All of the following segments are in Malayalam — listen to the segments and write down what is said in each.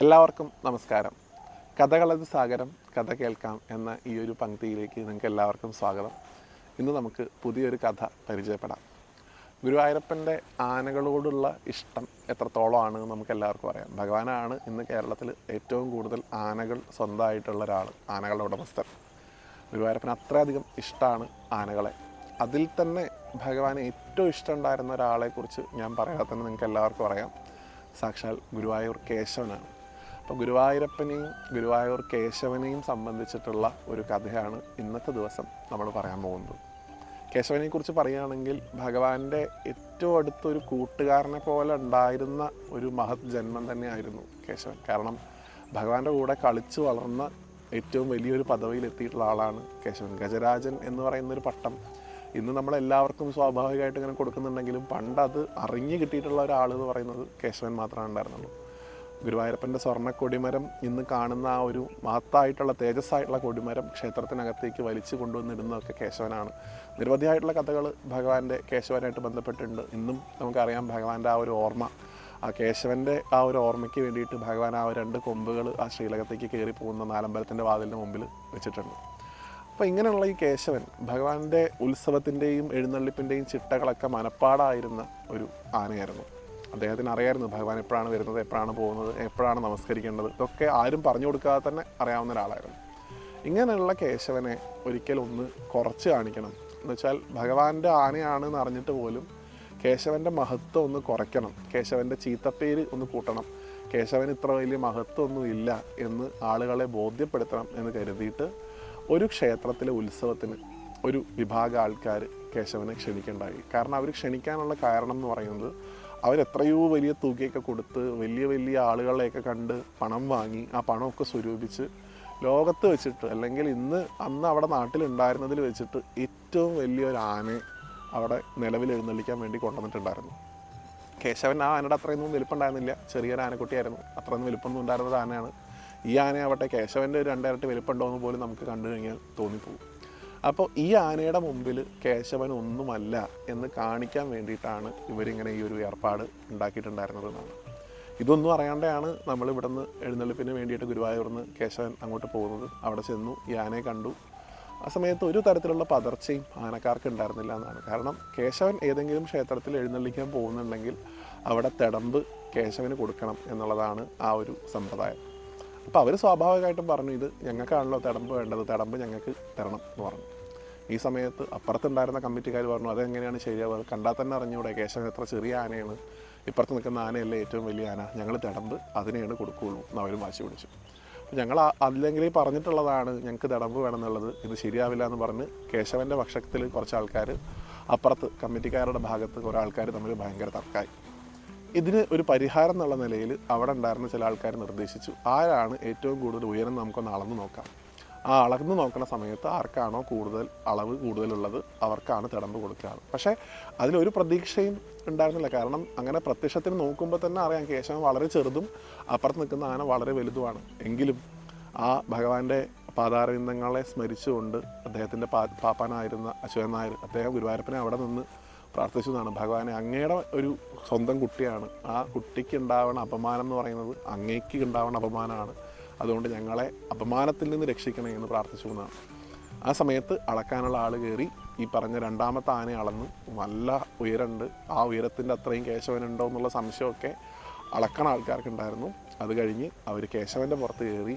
എല്ലാവർക്കും നമസ്കാരം. കഥകളത് സാഗരം കഥ കേൾക്കാം എന്ന ഈ ഒരു പങ്ക്തിയിലേക്ക് നിങ്ങൾക്ക് എല്ലാവർക്കും സ്വാഗതം. ഇന്ന് നമുക്ക് പുതിയൊരു കഥ പരിചയപ്പെടാം. ഗുരുവായൂരപ്പന്റെ ആനകളോടുള്ള ഇഷ്ടം എത്രത്തോളമാണ് നമുക്ക് എല്ലാവർക്കും അറിയാം. ഭഗവാനാണ് ഇന്ന് കേരളത്തിൽ ഏറ്റവും കൂടുതൽ ആനകൾ സ്വന്തമായിട്ടുള്ള ഒരാൾ ആനകളുടെ ഉടമസ്ഥൻ. ഗുരുവായൂരപ്പന് അത്രയധികം ഇഷ്ടമാണ് ആനകളെ. അതിൽ തന്നെ ഭഗവാന് ഏറ്റവും ഇഷ്ടമുണ്ടായിരുന്ന ഒരാളെക്കുറിച്ച് ഞാൻ പറയാതെ തന്നെ നിങ്ങൾക്ക് എല്ലാവർക്കും അറിയാം. സാക്ഷാൽ ഗുരുവായൂർ കേശവനാണ്. അപ്പോൾ ഗുരുവായൂരപ്പനെയും ഗുരുവായൂർ കേശവനെയും സംബന്ധിച്ചിട്ടുള്ള ഒരു കഥയാണ് ഇന്നത്തെ ദിവസം നമ്മൾ പറയാൻ പോകുന്നത്. കേശവനെക്കുറിച്ച് പറയുകയാണെങ്കിൽ ഭഗവാന്റെ ഏറ്റവും അടുത്തൊരു കൂട്ടുകാരനെ പോലെ ഉണ്ടായിരുന്ന ഒരു മഹത് ജന്മം തന്നെയായിരുന്നു കേശവൻ. കാരണം ഭഗവാന്റെ കൂടെ കളിച്ചു വളർന്ന ഏറ്റവും വലിയൊരു പദവിയിൽ എത്തിയിട്ടുള്ള ആളാണ് കേശവൻ. ഗജരാജൻ എന്ന് പറയുന്ന ഒരു പട്ടം ഇന്ന് നമ്മൾ എല്ലാവർക്കും സ്വാഭാവികമായിട്ട് ഇങ്ങനെ കൊടുക്കുന്നുണ്ടെങ്കിലും പണ്ട് അത് അറിഞ്ഞു കിട്ടിയിട്ടുള്ള ഒരാൾ എന്ന് പറയുന്നത് കേശവൻ മാത്രമാണ് ഉണ്ടായിരുന്നുള്ളൂ. ഗുരുവായൂരപ്പന്റെ സ്വർണ കൊടിമരം ഇന്ന് കാണുന്ന ആ ഒരു മഹത്തായിട്ടുള്ള തേജസ്സായിട്ടുള്ള കൊടിമരം ക്ഷേത്രത്തിനകത്തേക്ക് വലിച്ചു കൊണ്ടുവന്നിടുന്നതൊക്കെ കേശവനാണ്. നിരവധിയായിട്ടുള്ള കഥകൾ ഭഗവാന്റെ കേശവനായിട്ട് ബന്ധപ്പെട്ടിട്ടുണ്ട്. ഇന്നും നമുക്കറിയാം ഭഗവാന്റെ ആ ഒരു ഓർമ്മ ആ കേശവന്റെ ആ ഒരു ഓർമ്മയ്ക്ക് വേണ്ടിയിട്ട് ഭഗവാൻ ആ രണ്ട് കൊമ്പുകൾ ആ ശ്രീലകത്തേക്ക് കയറി പോകുന്ന നാലമ്പലത്തിന്റെ വാതിലിന് മുമ്പിൽ വെച്ചിട്ടുണ്ട്. അപ്പോൾ ഇങ്ങനെയുള്ള ഈ കേശവൻ ഭഗവാന്റെ ഉത്സവത്തിന്റെയും എഴുന്നള്ളിപ്പിന്റെയും ചിട്ടകളൊക്കെ മനപ്പാടായിരുന്ന ഒരു ആനയായിരുന്നു. അദ്ദേഹത്തിന് അറിയായിരുന്നു ഭഗവാൻ എപ്പോഴാണ് വരുന്നത് എപ്പോഴാണ് പോകുന്നത് എപ്പോഴാണ് നമസ്കരിക്കേണ്ടത്. ഇതൊക്കെ ആരും പറഞ്ഞു കൊടുക്കാതെ തന്നെ അറിയാവുന്ന ഒരാളായിരുന്നു. ഇങ്ങനെയുള്ള കേശവനെ ഒരിക്കൽ ഒന്ന് കുറച്ച് കാണിക്കണം. എന്ന് വെച്ചാൽ ഭഗവാന്റെ ആനയാണെന്ന് അറിഞ്ഞിട്ട് പോലും കേശവന്റെ മഹത്വം ഒന്ന് കുറയ്ക്കണം. കേശവന്റെ ചീത്തപ്പേര് ഒന്ന് കൂട്ടണം. കേശവന് ഇത്ര വലിയ മഹത്വമൊന്നും ഇല്ല എന്ന് ആളുകളെ ബോധ്യപ്പെടുത്തണം എന്ന് കരുതിയിട്ട് ഒരു ക്ഷേത്രത്തിലെ ഉത്സവത്തിന് ഒരു വിഭാഗം ആൾക്കാർ കേശവനെ ക്ഷണിക്കേണ്ടായി. കാരണം അവർ ക്ഷണിക്കാനുള്ള കാരണം എന്ന് പറയുന്നത് അവരെത്രയോ വലിയ തുകയൊക്കെ കൊടുത്ത് വലിയ വലിയ ആളുകളെയൊക്കെ കണ്ട് പണം വാങ്ങി ആ പണമൊക്കെ സ്വരൂപിച്ച് ലോകത്ത് വെച്ചിട്ട് അല്ലെങ്കിൽ ഇന്ന് അന്ന് അവിടെ നാട്ടിലുണ്ടായിരുന്നതിൽ വെച്ചിട്ട് ഏറ്റവും വലിയൊരു ആനയെ അവിടെ നിലവിൽ എഴുന്നള്ളിക്കാൻ വേണ്ടി കൊണ്ടുവന്നിട്ടുണ്ടായിരുന്നു. കേശവൻ ആ ആനയുടെ അത്രയൊന്നും വലിപ്പമുണ്ടായിരുന്നില്ല. ചെറിയൊരു ആനക്കുട്ടിയായിരുന്നു. അത്രയൊന്നും വലിപ്പമൊന്നും ഉണ്ടായിരുന്നത് ആനയാണ്. ഈ ആനയാവട്ടെ കേശവന്റെ ഒരു രണ്ടിരട്ടി വലിപ്പമുണ്ടോ എന്ന് പോലും നമുക്ക് കണ്ടു കഴിഞ്ഞാൽ തോന്നിപ്പോകും. അപ്പോൾ ഈ ആനയുടെ മുമ്പിൽ കേശവൻ ഒന്നുമല്ല എന്ന് കാണിക്കാൻ വേണ്ടിയിട്ടാണ് ഇവരിങ്ങനെ ഈ ഒരു ഏർപ്പാട് ഉണ്ടാക്കിയിട്ടുണ്ടായിരുന്നത് എന്നാണ്. ഇതൊന്നും അറിയാണ്ടാണ് നമ്മൾ ഇവിടുന്ന് എഴുന്നള്ളിപ്പിന് വേണ്ടിയിട്ട് ഗുരുവായൂർന്ന് കേശവൻ അങ്ങോട്ട് പോകുന്നത്. അവിടെ ചെന്നു ഈ ആനയെ കണ്ടു. ആ സമയത്ത് ഒരു തരത്തിലുള്ള പതർച്ചയും ആനക്കാർക്ക് ഉണ്ടായിരുന്നില്ല എന്നാണ്. കാരണം കേശവൻ ഏതെങ്കിലും ക്ഷേത്രത്തിൽ എഴുന്നള്ളിക്കാൻ പോകുന്നുണ്ടെങ്കിൽ അവിടെ തിടമ്പ് കേശവന് കൊടുക്കണം എന്നുള്ളതാണ് ആ ഒരു സമ്പ്രദായം. അപ്പോൾ അവർ സ്വാഭാവികമായിട്ടും പറഞ്ഞു ഇത് ഞങ്ങൾക്കാണല്ലോ തടമ്പ് വേണ്ടത് തടമ്പ് ഞങ്ങൾക്ക് തരണം എന്ന് പറഞ്ഞു. ഈ സമയത്ത് അപ്പുറത്തുണ്ടായിരുന്ന കമ്മിറ്റിക്കാർ പറഞ്ഞു അതെങ്ങനെയാണ് ശരിയാവുക? കണ്ടാൽ തന്നെ അറിഞ്ഞൂടെ കേശവൻ എത്ര ചെറിയ ആനയാണ്. ഇപ്പുറത്ത് നിൽക്കുന്ന ആനയല്ലേ ഏറ്റവും വലിയ ആന. ഞങ്ങൾ തടമ്പ് അതിനെയാണ് കൊടുക്കുകയുള്ളൂ എന്ന് അവരും വാശി പിടിച്ചു. അപ്പോൾ ഞങ്ങൾ അല്ലെങ്കിൽ പറഞ്ഞിട്ടുള്ളതാണ് ഞങ്ങൾക്ക് തിടമ്പ് വേണമെന്നുള്ളത്. ഇത് ശരിയാവില്ല എന്ന് പറഞ്ഞ് കേശവന്റെ പക്ഷത്തിൽ കുറച്ച് ആൾക്കാർ അപ്പുറത്ത് കമ്മിറ്റിക്കാരുടെ ഭാഗത്ത് കുറേ ആൾക്കാർ തമ്മിൽ ഭയങ്കര തർക്കമായി. ഇതിന് ഒരു പരിഹാരം എന്നുള്ള നിലയിൽ അവിടെ ഉണ്ടായിരുന്ന ചില ആൾക്കാർ നിർദ്ദേശിച്ചു. ആരാണ് ഏറ്റവും കൂടുതൽ ഉയരം നമുക്കൊന്ന് അളന്ന് നോക്കാം. ആ അളന്ന് നോക്കുന്ന സമയത്ത് ആർക്കാണോ കൂടുതൽ അളവ് കൂടുതലുള്ളത് അവർക്കാണ് തിടമ്പ് കൊടുക്കുകയാണ് പക്ഷേ അതിലൊരു പ്രതീക്ഷയും ഉണ്ടായിരുന്നില്ല. കാരണം അങ്ങനെ പ്രത്യക്ഷത്തിന് നോക്കുമ്പോൾ തന്നെ അറിയാം കേശവൻ വളരെ ചെറുതും അപ്പുറത്ത് നിൽക്കുന്ന ആന വളരെ വലുതുമാണ്. എങ്കിലും ആ ഭഗവാന്റെ പാതാരവിന്ദങ്ങളെ സ്മരിച്ചുകൊണ്ട് അദ്ദേഹത്തിന്റെ പാ പാപ്പാനായിരുന്ന അശ്വൻ നായർ അദ്ദേഹം ഗുരുവായൂരപ്പനെ അവിടെ നിന്ന് പ്രാർത്ഥിച്ചു എന്നാണ് ഭഗവാനെ അങ്ങയുടെ ഒരു സ്വന്തം കുട്ടിയാണ്. ആ കുട്ടിക്ക് ഉണ്ടാവണ അപമാനം എന്ന് പറയുന്നത് അങ്ങേക്ക് ഉണ്ടാവണ അപമാനമാണ്. അതുകൊണ്ട് ഞങ്ങളെ അപമാനത്തിൽ നിന്ന് രക്ഷിക്കണേ എന്ന് പ്രാർത്ഥിച്ചു എന്നാണ് ആ സമയത്ത് അളക്കാനുള്ള ആൾ കയറി ഈ പറഞ്ഞ രണ്ടാമത്തെ ആനയെ അളന്ന് നല്ല ഉയരമുണ്ട്. ആ ഉയരത്തിന്റെ അത്രയും കേശവനുണ്ടോ എന്നുള്ള സംശയമൊക്കെ അളക്കണ ആൾക്കാർക്കുണ്ടായിരുന്നു. അത് കഴിഞ്ഞ് അവർ കേശവന്റെ പുറത്ത് കയറി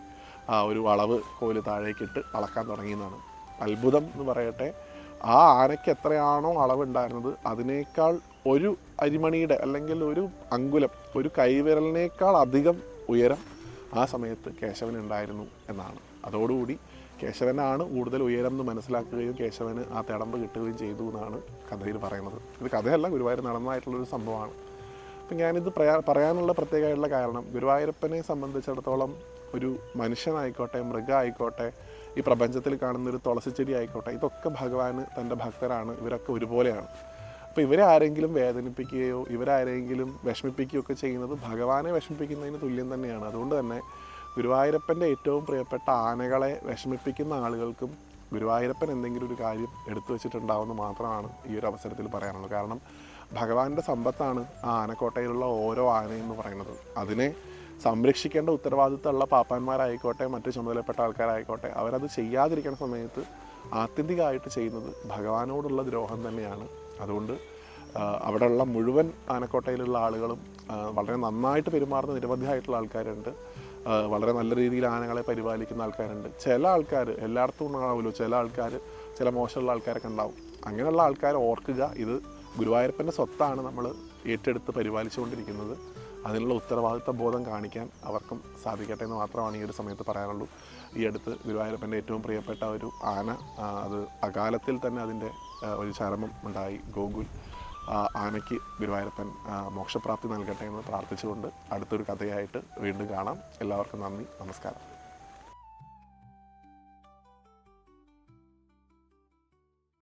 ആ ഒരു വളവ് കോൽ താഴേക്കിട്ട് അളക്കാൻ തുടങ്ങിയെന്നാണ്. അത്ഭുതം എന്ന് പറയട്ടെ ആ ആനയ്ക്ക് എത്രയാണോ അളവുണ്ടായിരുന്നത് അതിനേക്കാൾ ഒരു അരിമണിയുടെ അല്ലെങ്കിൽ ഒരു അങ്കുലം ഒരു കൈവിരലിനേക്കാൾ അധികം ഉയരം ആ സമയത്ത് കേശവൻ ഉണ്ടായിരുന്നു എന്നാണ്. അതോടുകൂടി കേശവനാണ് കൂടുതൽ ഉയരം എന്ന് മനസ്സിലാക്കുകയും കേശവന് ആ തിടമ്പ് കിട്ടുകയും ചെയ്തു എന്നാണ് കഥയിൽ പറയുന്നത്. ഇത് കഥയല്ല ഗുരുവായൂർ നടന്നതായിട്ടുള്ളൊരു സംഭവമാണ്. അപ്പം ഞാനിത് പ്രയാ പറയാനുള്ള പ്രത്യേകമായിട്ടുള്ള കാരണം ഗുരുവായൂരപ്പനെ സംബന്ധിച്ചിടത്തോളം ഒരു മനുഷ്യനായിക്കോട്ടെ മൃഗമായിക്കോട്ടെ ഈ പ്രപഞ്ചത്തിൽ കാണുന്ന ഒരു തുളസിച്ചെടി ആയിക്കോട്ടെ ഇതൊക്കെ ഭഗവാന് തന്റെ ഭക്തരാണ് ഇവരൊക്കെ ഒരുപോലെയാണ്. അപ്പോൾ ഇവരെ ആരെങ്കിലും വേദനിപ്പിക്കുകയോ ഇവരാരെങ്കിലും വിഷമിപ്പിക്കുകയോ ഒക്കെ ചെയ്യുന്നത് ഭഗവാനെ വിഷമിപ്പിക്കുന്നതിന് തുല്യം തന്നെയാണ്. അതുകൊണ്ട് തന്നെ ഗുരുവായൂരപ്പന്റെ ഏറ്റവും പ്രിയപ്പെട്ട ആനകളെ വിഷമിപ്പിക്കുന്ന ആളുകൾക്കും ഗുരുവായൂരപ്പൻ എന്തെങ്കിലും ഒരു കാര്യം എടുത്തു വെച്ചിട്ടുണ്ടാവുമെന്ന് മാത്രമാണ് ഈ ഒരു അവസരത്തിൽ പറയാനുള്ളത്. കാരണം ഭഗവാന്റെ സമ്പത്താണ് ആ ആനക്കോട്ടയിലുള്ള ഓരോ ആനയെന്ന് പറയുന്നത്. അതിനെ സംരക്ഷിക്കേണ്ട ഉത്തരവാദിത്തമുള്ള പാപ്പാന്മാരായിക്കോട്ടെ മറ്റു ചുമതലപ്പെട്ട ആൾക്കാരായിക്കോട്ടെ അവരത് ചെയ്യാതിരിക്കുന്ന സമയത്ത് ആത്യന്തികമായിട്ട് ചെയ്യുന്നത് ഭഗവാനോടുള്ള ദ്രോഹം തന്നെയാണ്. അതുകൊണ്ട് അവിടെയുള്ള മുഴുവൻ ആനക്കോട്ടയിലുള്ള ആളുകളും വളരെ നന്നായിട്ട് പെരുമാറുന്ന നിരവധിയായിട്ടുള്ള ആൾക്കാരുണ്ട്. വളരെ നല്ല രീതിയിൽ ആനകളെ പരിപാലിക്കുന്ന ആൾക്കാരുണ്ട്. ചില ആൾക്കാർ എല്ലായിടത്തും ഉണ്ടാവുമല്ലോ ചില ആൾക്കാർ ചില മോശമുള്ള ആൾക്കാരൊക്കെ ഉണ്ടാവും. അങ്ങനെയുള്ള ആൾക്കാരെ ഓർക്കുക. ഇത് ഗുരുവായൂരപ്പന്റെ സ്വത്താണ് നമ്മൾ ഏറ്റെടുത്ത് പരിപാലിച്ചുകൊണ്ടിരിക്കുന്നത്. അതിനുള്ള ഉത്തരവാദിത്ത ബോധം കാണിക്കാൻ അവർക്കും സാധിക്കട്ടെ എന്ന് മാത്രമാണ് ഈ ഒരു സമയത്ത് പറയാനുള്ളൂ. ഈ അടുത്ത് ഗുരുവായൂരപ്പന്റെ ഏറ്റവും പ്രിയപ്പെട്ട ഒരു ആന അത് അകാലത്തിൽ തന്നെ അതിന്റെ ഒരു ചരമം ഉണ്ടായി. ഗോകുൽ ആനയ്ക്ക് ഗുരുവായൂരപ്പൻ മോക്ഷപ്രാപ്തി നൽകട്ടെ എന്ന് പ്രാർത്ഥിച്ചുകൊണ്ട് അടുത്തൊരു കഥയായിട്ട് വീണ്ടും കാണാം. എല്ലാവർക്കും നന്ദി നമസ്കാരം.